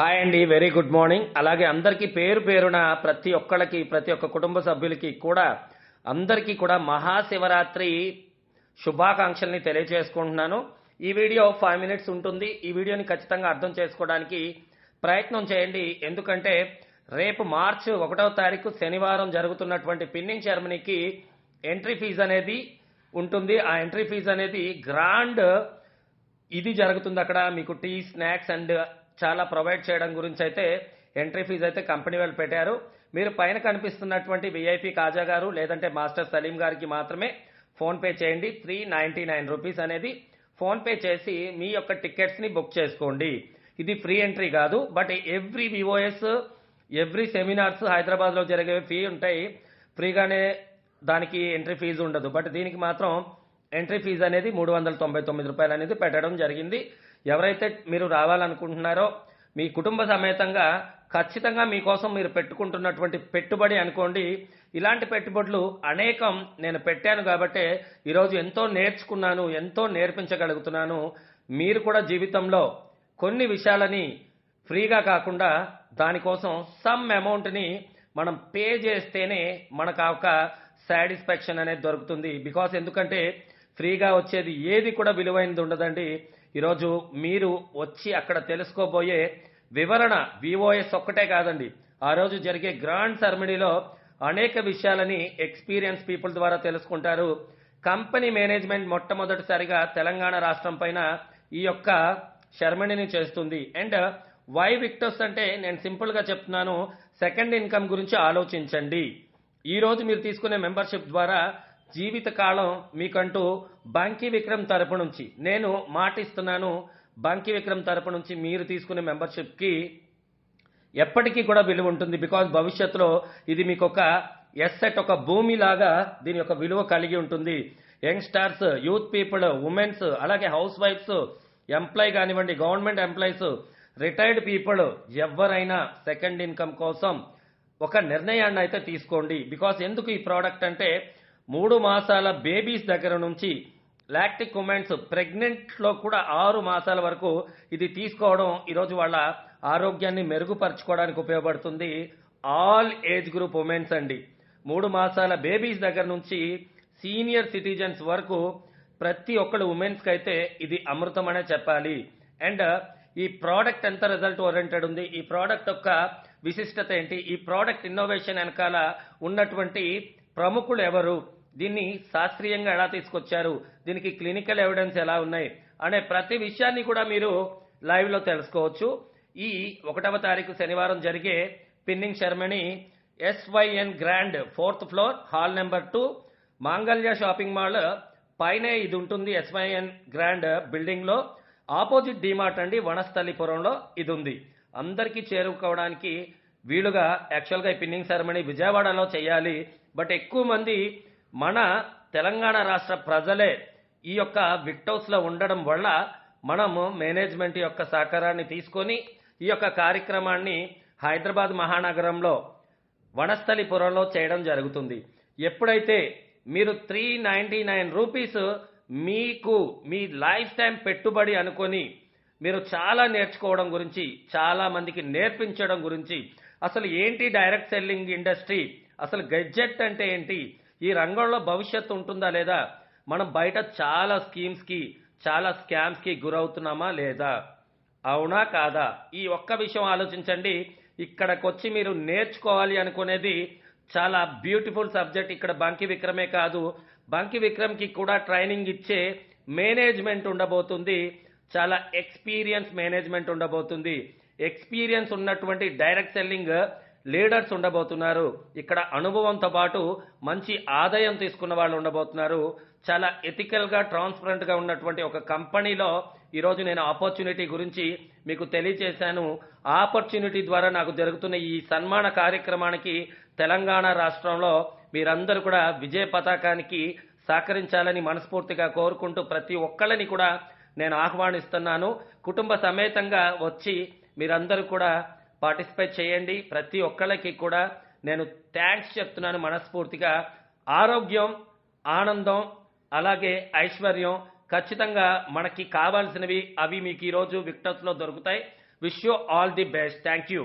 Hi అండి very good morning. అలాగే అందరికీ పేరు పేరున ప్రతి ఒక్కళ్ళకి ప్రతి ఒక్క కుటుంబ సభ్యులకి కూడా అందరికీ కూడా మహాశివరాత్రి శుభాకాంక్షల్ని తెలియజేసుకుంటున్నాను. ఈ వీడియో ఫైవ్ మినిట్స్ ఉంటుంది. ఈ వీడియోని ఖచ్చితంగా అర్థం చేసుకోవడానికి ప్రయత్నం చేయండి. ఎందుకంటే రేపు మార్చ్ ఒకటవ తారీఖు శనివారం జరుగుతున్నటువంటి పిన్నింగ్ సెరమనీకి ఎంట్రీ ఫీజు అనేది ఉంటుంది. ఆ ఎంట్రీ ఫీజు అనేది గ్రాండ్ ఇది జరుగుతుంది అక్కడ. మీకు టీ స్నాక్స్ అండ్ చాలా ప్రొవైడ్ చేయడం గురించి అయితే ఎంట్రీ ఫీజు అయితే కంపెనీ వాళ్ళు పెట్టారు. మీరు పైన కనిపిస్తున్నటువంటి విఐపి కాజా గారు లేదంటే మాస్టర్ సలీం గారికి మాత్రమే ఫోన్పే చేయండి. త్రీ నైంటీ నైన్ రూపీస్ అనేది ఫోన్పే చేసి మీ యొక్క టికెట్స్ని బుక్ చేసుకోండి. ఇది ఫ్రీ ఎంట్రీ కాదు. But every VOS every seminars హైదరాబాద్లో జరిగే ఫీ ఉంటాయి. ఫ్రీగానే దానికి ఎంట్రీ ఫీజు ఉండదు. బట్ దీనికి మాత్రం ఎంట్రీ ఫీజు అనేది మూడు వందల తొంభై తొమ్మిది రూపాయలు అనేది పెట్టడం జరిగింది. ఎవరైతే మీరు రావాలనుకుంటున్నారో మీ కుటుంబ సమేతంగా ఖచ్చితంగా మీకోసం మీరు పెట్టుకుంటున్నటువంటి పెట్టుబడి అనుకోండి. ఇలాంటి పెట్టుబడులు అనేకం నేను పెట్టాను కాబట్టే ఈరోజు ఎంతో నేర్చుకున్నాను ఎంతో నేర్పించగలుగుతున్నాను. మీరు కూడా జీవితంలో కొన్ని విషయాలని ఫ్రీగా కాకుండా దానికోసం సమ్ అమౌంట్ని మనం పే చేస్తేనే మనకు ఆ ఒక సాటిస్ఫాక్షన్ అనేది దొరుకుతుంది. బికాస్ ఎందుకంటే ఫ్రీగా వచ్చేది ఏది కూడా విలువైనది ఉండదండి. ఈరోజు మీరు వచ్చి అక్కడ తెలుసుకోబోయే వివరణ వివోఎస్ ఒక్కటే కాదండి. ఆ రోజు జరిగే గ్రాండ్ సెరమనీలో అనేక విషయాలని ఎక్స్పీరియన్స్ పీపుల్ ద్వారా తెలుసుకుంటారు. కంపెనీ మేనేజ్మెంట్ మొట్టమొదటిసారిగా తెలంగాణ రాష్ట్రం పైన ఈ యొక్క శర్మణిని చేస్తుంది. అండ్ వై విక్టర్స్ అంటే నేను సింపుల్గా చెప్తున్నాను సెకండ్ ఇన్కమ్ గురించి ఆలోచించండి. ఈ రోజు మీరు తీసుకునే మెంబర్షిప్ ద్వారా జీవితకాలం మీకంటూ బంకి విక్రమ్ తరపు నుంచి నేను మాటిస్తున్నాను బంకి విక్రమ్ తరపు నుంచి మీరు తీసుకునే మెంబర్షిప్కి ఎప్పటికీ కూడా విలువ ఉంటుంది. బికాజ్ భవిష్యత్తులో ఇది మీకు ఒక ఎస్సెట్ ఒక భూమి లాగా దీని యొక్క విలువ కలిగి ఉంటుంది. యంగ్స్టర్స్ యూత్ పీపుల్ ఉమెన్స్ అలాగే హౌస్ వైఫ్స్ ఎంప్లాయ్ కానివ్వండి గవర్నమెంట్ ఎంప్లాయీస్ రిటైర్డ్ పీపుల్ ఎవరైనా సెకండ్ ఇన్కమ్ కోసం ఒక నిర్ణయాన్ని అయితే తీసుకోండి. బికాస్ ఎందుకు ఈ ప్రోడక్ట్ అంటే మూడు మాసాల బేబీస్ దగ్గర నుంచి లాక్టిక్ ఉమెన్స్ ప్రెగ్నెంట్లో కూడా ఆరు మాసాల వరకు ఇది తీసుకోవడం ఈరోజు వాళ్ళ ఆరోగ్యాన్ని మెరుగుపరచుకోవడానికి ఉపయోగపడుతుంది. ఆల్ ఏజ్ గ్రూప్ ఉమెన్స్ అండి. మూడు మాసాల బేబీస్ దగ్గర నుంచి సీనియర్ సిటిజన్స్ వరకు ప్రతి ఒక్కళ్ళు ఉమెన్స్కి అయితే ఇది అమృతం అనే చెప్పాలి. అండ్ ఈ ప్రోడక్ట్ ఎంత రిజల్ట్ ఓరియంటెడ్ ఉంది? ఈ ప్రోడక్ట్ యొక్క విశిష్టత ఏంటి? ఈ ప్రోడక్ట్ ఇన్నోవేషన్ వెనకాల ఉన్నటువంటి ప్రముఖులు ఎవరు? దీన్ని శాస్త్రీయంగా ఎలా తీసుకొచ్చారు? దీనికి క్లినికల్ ఎవిడెన్స్ ఎలా ఉన్నాయి? అనే ప్రతి విషయాన్ని కూడా మీరు లైవ్లో తెలుసుకోవచ్చు. ఈ ఒకటవ తారీఖు శనివారం జరిగే pinning ceremony SYN grand fourth floor hall number two Mangalya shopping mall పైనే ఇది ఉంటుంది. ఎస్వైఎన్ గ్రాండ్ బిల్డింగ్లో. ఆపోజిట్ డిమార్ట్ అండి వనస్థలిపురంలో ఇది ఉంది. అందరికీ చేరుకోవడానికి వీలుగా యాక్చువల్గా ఈ పిన్నింగ్ సెరమనీ విజయవాడలో చేయాలి. బట్ ఎక్కువ మంది మన తెలంగాణ రాష్ట్ర ప్రజలే ఈ యొక్క విక్టోస్లో ఉండడం వల్ల మనము మేనేజ్మెంట్ యొక్క సహకారాన్ని తీసుకొని ఈ యొక్క కార్యక్రమాన్ని హైదరాబాద్ మహానగరంలో వనస్థలిపురంలో చేయడం జరుగుతుంది. ఎప్పుడైతే మీరు త్రీ నైంటీ నైన్ రూపీస్ మీకు మీ లైఫ్ టైం పెట్టుబడి అనుకొని మీరు చాలా నేర్చుకోవడం గురించి చాలా మందికి నేర్పించడం గురించి అసలు ఏంటి డైరెక్ట్ సెల్లింగ్ ఇండస్ట్రీ అసలు గెడ్జెట్ అంటే ఏంటి ఈ రంగంలో భవిష్యత్తు ఉంటుందా లేదా? మనం బయట చాలా స్కీమ్స్కి చాలా స్కామ్స్కి గురవుతున్నామా లేదా? అవునా కాదా? ఈ ఒక్క విషయం ఆలోచించండి. ఇక్కడికి వచ్చి మీరు నేర్చుకోవాలి అనుకునేది చాలా బ్యూటిఫుల్ సబ్జెక్ట్. ఇక్కడ బంకి విక్రమే కాదు. బంకి విక్రమ్కి కూడా ట్రైనింగ్ ఇచ్చే మేనేజ్మెంట్ ఉండబోతుంది. చాలా ఎక్స్పీరియన్స్ మేనేజ్మెంట్ ఉండబోతుంది. ఎక్స్పీరియన్స్ ఉన్నటువంటి డైరెక్ట్ సెల్లింగ్ లీడర్స్ ఉండబోతున్నారు. ఇక్కడ అనుభవంతో పాటు మంచి ఆదాయం తీసుకున్న వాళ్ళు ఉండబోతున్నారు. చాలా ఎథికల్గా ట్రాన్స్పరెంట్గా ఉన్నటువంటి ఒక కంపెనీలో ఈరోజు నేను ఆపర్చునిటీ గురించి మీకు తెలియజేశాను ఆపర్చునిటీ ద్వారా నాకు జరుగుతున్న ఈ సన్మాన కార్యక్రమానికి తెలంగాణ రాష్ట్రంలో మీరందరూ కూడా విజయ పతాకానికి సహకరించాలని మనస్ఫూర్తిగా కోరుకుంటూ ప్రతి ఒక్కళ్ళని కూడా నేను ఆహ్వానిస్తున్నాను. కుటుంబ సమేతంగా వచ్చి మీరందరూ కూడా పార్టిసిపేట్ చేయండి. ప్రతి ఒక్కళ్ళకి కూడా నేను థ్యాంక్స్ చెప్తున్నాను మనస్ఫూర్తిగా. ఆరోగ్యం ఆనందం అలాగే ఐశ్వర్యం ఖచ్చితంగా మనకి కావాల్సినవి అవి మీకు ఈరోజు విక్టర్స్లో దొరుకుతాయి. Wish you all the best thank you